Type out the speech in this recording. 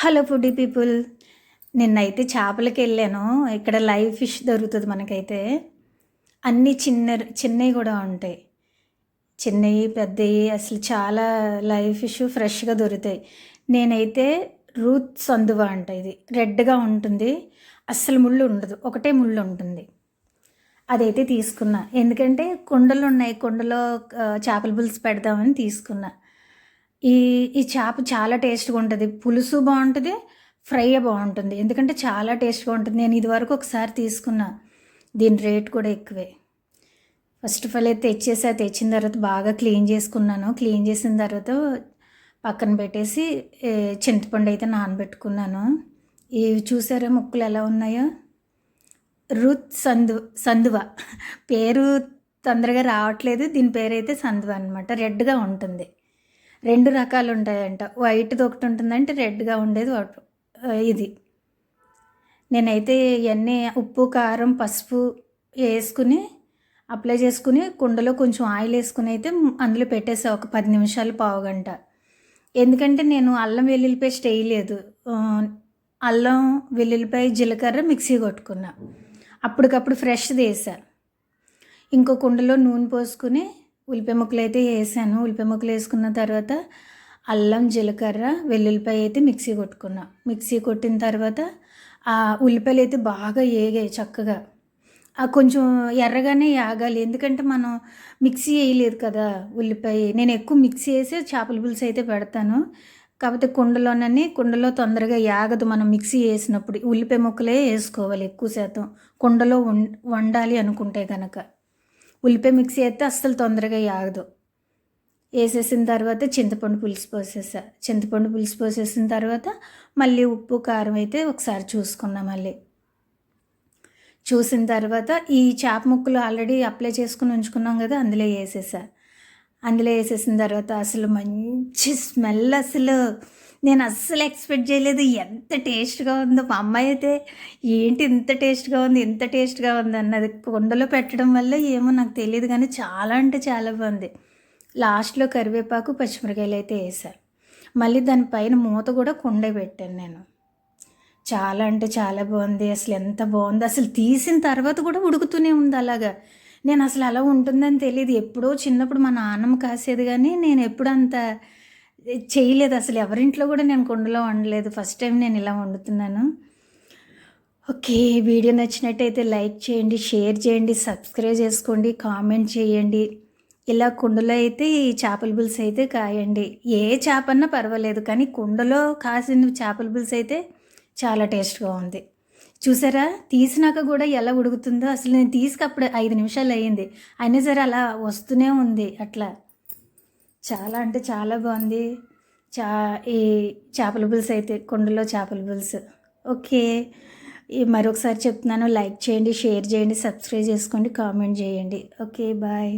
Hello foodie people. నిన్నైతే చేపలకి వెళ్ళాను. ఇక్కడ లైవ్ ఫిష్ దొరుకుతుంది మనకైతే. అన్నీ చిన్న చిన్నవి కూడా ఉంటాయి. చిన్నవి పెద్దవి అసలు చాలా లైవ్ ఫిష్ ఫ్రెష్గా దొరుకుతాయి. నేనైతే రూత్ సందువ అంట ఇది. రెడ్గా ఉంటుంది. అస్సలు ముళ్ళు ఉండదు. ఒకటే ముళ్ళు ఉంటుంది. అదైతే తీసుకున్నా. ఎందుకంటే కుండలు ఉన్నాయి. కుండలో చేపల పులుసు పెడదామని తీసుకున్నా. ఈ ఈ చేప చాలా టేస్ట్గా ఉంటుంది. పులుసు బాగుంటుంది ఫ్రై బాగుంటుంది ఎందుకంటే చాలా టేస్ట్గా ఉంటుంది. నేను ఇదివరకు ఒకసారి తీసుకున్నా. దీని రేట్ కూడా ఎక్కువే. ఫస్ట్ ఆఫ్ ఆల్ అయితే తెచ్చేసా. తెచ్చిన తర్వాత బాగా క్లీన్ చేసుకున్నాను. క్లీన్ చేసిన తర్వాత పక్కన పెట్టేసి చింతపండు అయితే నానబెట్టుకున్నాను. ఇవి చూసారా ముక్కలు ఎలా ఉన్నాయో? రుత్ సందు సందువ. పేరు తొందరగా రావట్లేదు. దీని పేరు అయితే సందువ అనమాట రెడ్గా ఉంటుంది. రెండు రకాలు ఉంటాయంట వైట్ది ఒకటి ఉంటుందంటే రెడ్గా ఉండేది ఇది. నేనైతే ఇవన్నీ ఉప్పు కారం పసుపు వేసుకుని అప్లై చేసుకుని కుండలో కొంచెం ఆయిల్ వేసుకుని అయితే అందులో పెట్టేసా ఒక పది నిమిషాలు పావు గంట. ఎందుకంటే నేను అల్లం వెల్లుల్లి పేస్ట్ వేయలేదు అల్లం వెల్లుల్లిపాయ జీలకర్ర మిక్సీ కొట్టుకున్నా. అప్పటికప్పుడు ఫ్రెష్ వేసా ఇంకో కుండలో నూనె పోసుకుని ఉల్లిపాయ ముక్కలు అయితే వేసాను. ఉల్లిపాయ ముక్కలు వేసుకున్న తర్వాత అల్లం జీలకర్ర వెల్లుల్లిపాయ అయితే మిక్సీ కొట్టుకున్నా. మిక్సీ కొట్టిన తర్వాత ఆ ఉల్లిపాయలు అయితే బాగా ఏగాయి చక్కగా. ఆ కొంచెం ఎర్రగానే యాగాలి. ఎందుకంటే మనం మిక్సీ వేయలేదు కదా ఉల్లిపాయ. నేను ఎక్కువ మిక్సీ వేసి చేపల పులుసు అయితే పెడతాను. కాకపోతే కుండలోనని కుండలో తొందరగా యాగదు మనం మిక్సీ వేసినప్పుడు. ఉల్లిపాయ ముక్కలే వేసుకోవాలి ఎక్కువ శాతం. కుండలో వం వండాలి అనుకుంటే కనుక ఉల్లిపాయ మిక్సీ అయితే అస్సలు తొందరగా యాగదు. వేసేసిన తర్వాత చింతపండు పులుసు పోసేసా. చింతపండు పులుసు పోసేసిన తర్వాత మళ్ళీ ఉప్పు కారం అయితే ఒకసారి చూసుకున్నా మళ్ళీ. చూసిన తర్వాత ఈ చేప ముక్కలు ఆల్రెడీ అప్లై చేసుకుని ఉంచుకున్నాం కదా అందులో వేసేసా. అందులో వేసేసిన తర్వాత అసలు మంచి స్మెల్ అసలు. నేను అస్సలు ఎక్స్పెక్ట్ చేయలేదు. ఎంత టేస్ట్గా ఉందో. మా అమ్మాయి అయితే ఏంటి ఇంత టేస్ట్గా ఉంది ఇంత టేస్ట్గా ఉంది అన్నది కుండలో పెట్టడం వల్ల ఏమో నాకు తెలియదు కానీ చాలా అంటే చాలా బాగుంది. లాస్ట్లో కరివేపాకు పచ్చిమిరకాయలు అయితే వేసాను మళ్ళీ దానిపైన మూత కూడా కుండే పెట్టాను నేను. చాలా అంటే చాలా బాగుంది. అసలు ఎంత బాగుంది. అసలు తీసిన తర్వాత కూడా ఉడుకుతూనే ఉంది అలాగా. నేను అసలు అలా ఉంటుందని తెలియదు ఎప్పుడో చిన్నప్పుడు మా నాన్నమ్మ కాసేది కానీ నేను ఎప్పుడు అంత చేయలేదు. అసలు ఎవరింట్లో కూడా నేను కుండలో వండలేదు. ఫస్ట్ టైం నేను ఇలా వండుతున్నాను. ఓకే వీడియో నచ్చినట్టయితే లైక్ చేయండి షేర్ చేయండి సబ్స్క్రైబ్ చేసుకోండి కామెంట్ చేయండి. ఇలా కుండలో అయితే ఈ చేపల పులుసు అయితే కాయండి. ఏ చేపన్నా పర్వాలేదు. కానీ కుండలో కాసిన చేపల పులుసు అయితే చాలా టేస్ట్గా ఉంది. చూసారా? తీసినాక కూడా ఎలా ఉడుకుతుందో అసలు నేను తీసుకప్పుడు ఐదు నిమిషాలు అయ్యింది. అయినా సరే అలా వస్తూనే ఉంది అట్లా. చాలా అంటే చాలా బాగుంది. చా ఈ చేపల పులుసు అయితే కుండలో చేపల పులుసు. ఓకే. ఈ మరొకసారి చెప్తున్నాను లైక్ చేయండి షేర్ చేయండి సబ్స్క్రైబ్ చేసుకోండి కామెంట్ చేయండి. Okay bye.